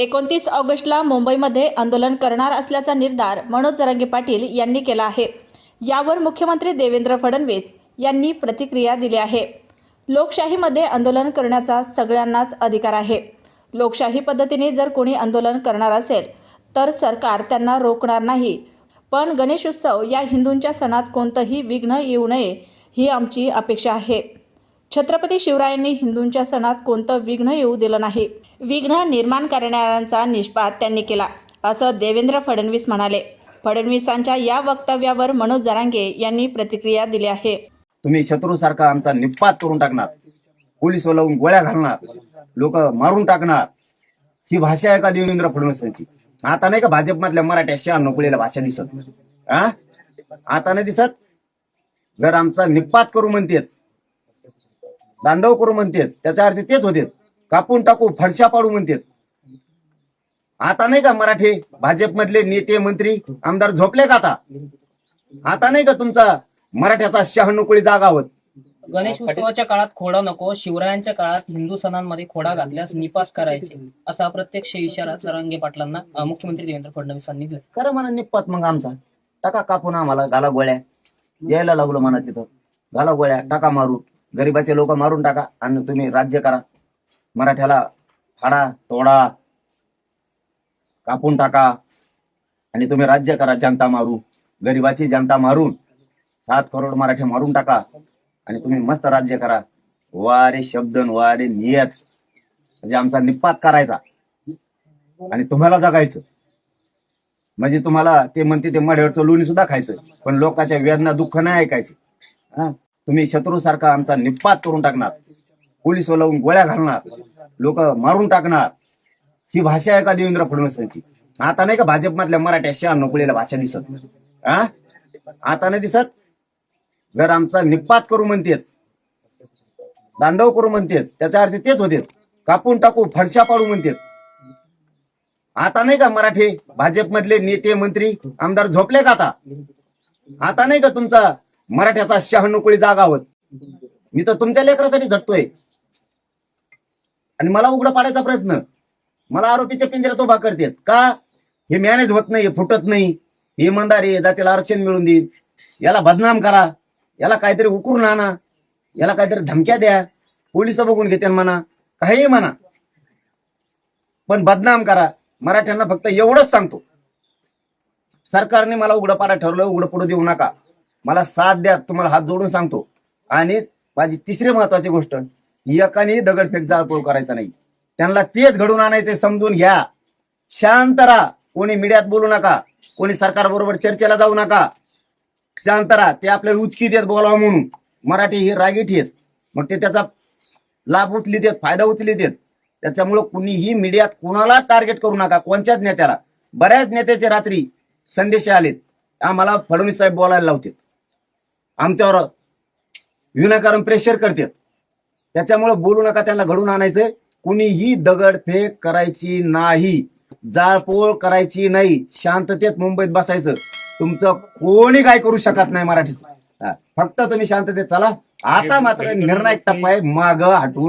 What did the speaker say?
एकोणतीस ऑगस्टला मुंबईमध्ये आंदोलन करणार असल्याचा निर्धार मनोज जरांगे पाटील यांनी केला आहे. यावर मुख्यमंत्री देवेंद्र फडणवीस यांनी प्रतिक्रिया दिली आहे. लोकशाहीमध्ये आंदोलन करण्याचा सगळ्यांनाच अधिकार आहे. लोकशाही पद्धतीने जर कोणी आंदोलन करणार असेल तर सरकार त्यांना रोखणार नाही. पण गणेशोत्सव या हिंदूंच्या सणात कोणतंही विघ्न येऊ नये ही आमची अपेक्षा आहे. छत्रपती शिवरायांनी हिंदूंच्या सणात कोणतं विघ्न येऊ दिलं नाही. विघ्न निर्माण करणाऱ्यांचा निष्पात त्यांनी केला असं देवेंद्र फडणवीस म्हणाले. फडणवीसांच्या या वक्तव्यावर मनोज जरांगे यांनी प्रतिक्रिया दिली आहे. तुम्ही शत्रूसारखा आमचा निपात करून टाकणार. पोलीस लावून गोळ्या घालणार. लोक मारून टाकणार. ही भाषा आहे का देवेंद्र फडणवीसांची? आता नाही का भाजपमधल्या मराठ्याशी शहा भाषा दिसत? हा आता नाही दिसत? जर आमचा निपात करू म्हणतेत दांडव करू म्हणतेत. त्याचा अर्थ तेच होते कापून टाकू फडशा पाडू म्हणतेत. आता नाही का मराठी? भाजपमधले नेते मंत्री आमदार झोपले का आता? आता नाही का तुमचा मराठ्याचा शहानुकळी जागा होत? गणेश उत्सवाच्या काळात खोडा नको शिवरायांच्या काळात हिंदू सणांमध्ये खोडा घातल्यास निपात करायचे असा अप्रत्यक्ष इशारा जरांगे पाटलांना मुख्यमंत्री देवेंद्र फडणवीसांनी दिला. खरं म्हणा निप्पात मग आमचा. टाका कापून आम्हाला घाला गोळ्या. यायला लागलो म्हणा तिथं. घाला गोळ्या टाका मारू. गरिबाचे लोक मारून टाका आणि तुम्ही राज्य करा. मराठ्याला फाडा तोडा कापून टाका. आणि तुम्ही राज्य करा जनता मारू. गरिबाची जनता मारून सात करोड मराठे मारून टाका. आणि तुम्ही मस्त राज्य करा. वारे शब्द वारे नियत. म्हणजे आमचा निपात करायचा. आणि तुम्हाला जगायचं. म्हणजे तुम्हाला ते म्हणते ते मढ्यावरचं लोणी सुद्धा खायचं. पण लोकांच्या वेदना दुःख नाही ऐकायचे. हा? तुम्ही शत्रूसारखा आमचा निपात करून टाकणार. पोलीस लावून गोळ्या घालणार. लोक मारून टाकणार. ही भाषा आहे का देवेंद्र फडणवीसांची? आता नाही का भाजपमधल्या मराठ्या शहा नोकळीला भाषा दिसत? हा आता नाही दिसत? जर आमचा निपात करू म्हणतेत दांडव करू म्हणतेत त्याचा अर्थ तेच होते कापून टाकू फरशा पाडू म्हणतेत. आता नाही का मराठी भाजपमधले नेते मंत्री आमदार झोपले का आता? आता नाही का तुमचा मराठ्याचा शहानुकुळी जागा होत. मी तर तुमच्या लेकरासाठी झटतोय. आणि मला उघडं पाडायचा प्रयत्न. मला आरोपीच्या पिंजऱ्यात उभा करतेत. का? हे मॅनेज होत नाही हे फुटत नाही. हे इमानदार आहे जातीला आरक्षण मिळून देईल. याला बदनाम करा. याला काहीतरी उकरून आणा. याला काहीतरी धमक्या द्या. पोलीस बघून घेते म्हणा. काही म्हणा. पण बदनाम करा. मराठ्यांना फक्त एवढंच सांगतो. सरकारने मला उघडं पाडा ठरलं उघडं पुढे देऊ नका. मला साथ द्या तुम्हाला हात जोडून सांगतो. आणि माझी तिसरी महत्वाची गोष्ट एकाने दगडफेक जाळपोळ करायचा नाही. त्यांना तेच घडून आणायचे समजून घ्या. शांत राहा. कोणी मीडियात बोलू नका. कोणी सरकारबरोबर चर्चेला जाऊ नका. शांत राहा. ते आपल्याला उचकी देत बोलावं म्हणून. मराठी ही रागीट येत मग ते त्याचा लाभ उचली देत फायदा उचली देत त्याच्यामुळं कुणीही मीडियात कोणाला टार्गेट करू नका. कोणत्याच नेत्याला. बऱ्याच नेत्याचे रात्री संदेश आलेत. आम्हाला फडणवीस साहेब बोलायला लावतात. आमच्यावर विनाकारण प्रेशर करतात. त्याच्यामुळं बोलू नका त्यांना घडून आणायचंय. कुणीही दगडफेक करायची नाही. जाळपोळ करायची नाही. शांततेत मुंबईत बसायचं. तुमचं कोणी काय करू शकत नाही मराठीचं. फक्त तुम्ही शांततेत चला. आता मात्र निर्णायक टप्पा आहे. माग हटवून